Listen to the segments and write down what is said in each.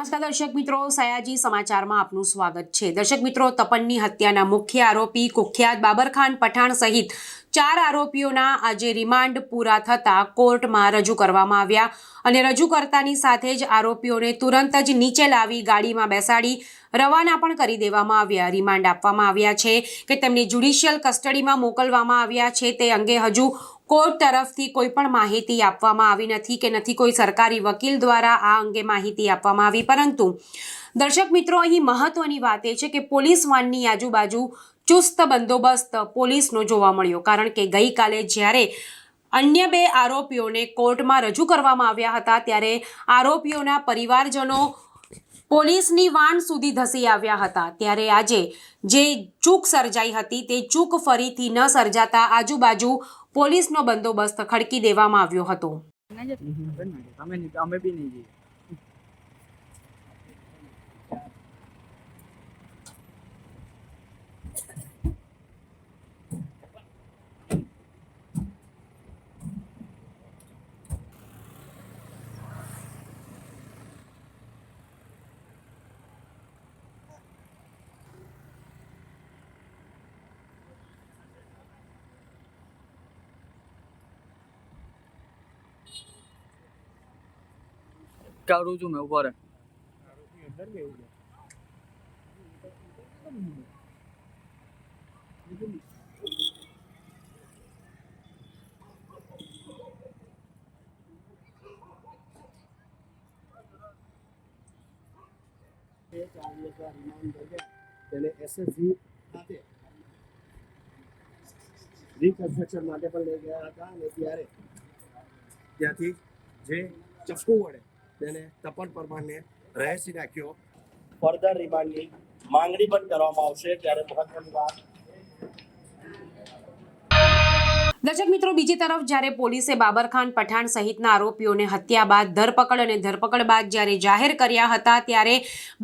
નમસ્કાર, દર્શક મિત્રો. સયાજી સમાચારમાં આપનું સ્વાગત છે. દર્શક મિત્રો, તપનની હત્યાના મુખ્ય આરોપી કુખ્યાત બાબરખાન પઠાણ સહિત ચાર આરોપીઓના આજે રિમાન્ડ પૂરા થતાં કોર્ટમાં રજૂ કરવામાં આવ્યા અને રજૂ કરતાની સાથે જ આરોપીઓને તુરંત જ નીચે લાવી ગાડીમાં બેસાડી રવાના પણ કરી દેવામાં આવ્યા. રિમાન્ડ આપવામાં આવ્યા છે કે તેમને જ્યુડિશિયલ કસ્ટડીમાં મોકલવામાં આવ્યા છે તે અંગે હજુ કોર્ટ તરફથી કોઈ પણ માહિતી આપવામાં આવી નથી કે નથી કોઈ સરકારી વકીલ દ્વારા આ અંગે માહિતી આપવામાં આવી. પરંતુ દર્શક મિત્રો, અહીં મહત્વની વાત એ છે કે પોલીસ વાનની આજુબાજુ ચુસ્ત બંદોબસ્ત પોલીસનો જોવા મળ્યો. કારણ કે ગઈકાલે જ્યારે અન્ય બે આરોપીઓને કોર્ટમાં રજૂ કરવામાં આવ્યા હતા, ત્યારે આરોપીઓના પરિવારજનો પોલીસની વાન સુધી ધસી આવ્યા હતા. ત્યારે આજે જે ચૂક સર્જાઈ હતી, તે ચૂક ફરીથી ન સર્જાતા આજુબાજુ પોલીસનો બંદોબસ્ત ખડકી દેવામાં આવ્યો હતો અમે બી નહીં જઈએ કરું છું મેં ઊભો રહે તેને એસએસજી ખાતે રિકન્સ્ટ્રક્શન માટે પણ લઈ ગયા હતા અને ત્યારે ત્યાંથી જે ચપ્પુ વડે તેને તપન પરમારને રહેસી રાખ્યો. ફર્ધર રિમાન્ડની માંગણી પણ કરવામાં આવશે ત્યારે મહત્વની વાત દર્શક મિત્રો, બીજી તરફ જ્યારે પોલીસે બાબરખાન પઠાણ સહિતના આરોપીઓને હત્યા બાદ ધરપકડ અને ધરપકડ બાદ જ્યારે જાહેર કર્યા હતા, ત્યારે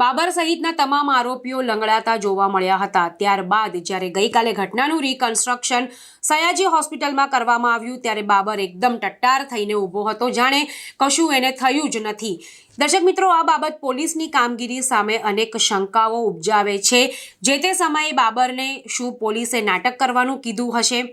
બાબર સહિતના તમામ આરોપીઓ લંગડાતા જોવા મળ્યા હતા. ત્યારબાદ જ્યારે ગઈકાલે ઘટનાનું રિકન્સ્ટ્રક્શન સયાજી હોસ્પિટલમાં કરવામાં આવ્યું, ત્યારે બાબર એકદમ ટટ્ટાર થઈને ઊભો હતો. જાણે કશું એને થયું જ નથી. દર્શક મિત્રો, આ બાબત પોલીસની કામગીરી સામે અનેક શંકાઓ ઉપજાવે છે. જે તે સમયે બાબરને શું પોલીસે નાટક કરવાનું કીધું હશે?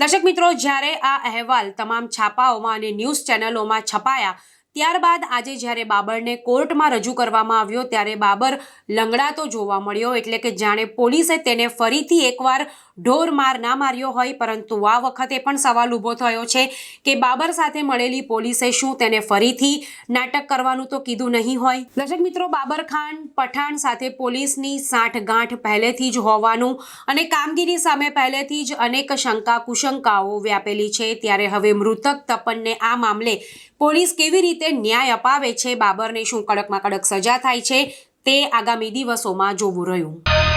દર્શક મિત્રો, જ્યારે આ અહેવાલ તમામ છાપાઓમાં અને ન્યૂઝ ચેનલોમાં છપાયા, ત્યારબાદ આજે જ્યારે બાબરને કોર્ટમાં રજૂ કરવામાં આવ્યો, ત્યારે બાબર લંગડાતો જોવા મળ્યો. એટલે કે જાણે પોલીસે તેને ફરીથી એકવાર ઢોર માર ના માર્યો હોય, પરંતુ આ વખતે પણ સવાલ ઊભો થયો છે કે બાબર સાથે મળેલી પોલીસે શું તેને ફરીથી નાટક કરવાનું તો કીધું નહીં હોય? દર્શક મિત્રો, બાબર ખાન પઠાણ સાથે પોલીસની સાંઠગાંઠ પહેલેથી જ હોવાનું અને કામગીરી સામે પહેલેથી જ અનેક શંકા કુશંકાઓ વ્યાપેલી છે. ત્યારે હવે મૃતક તપનને આ મામલે પોલીસ કેવી રીતે ન્યાય અપાવે છે? બાબરને શું કડકમાં કડક સજા થાય છે? તે આગામી દિવસોમાં જોવું રહ્યું.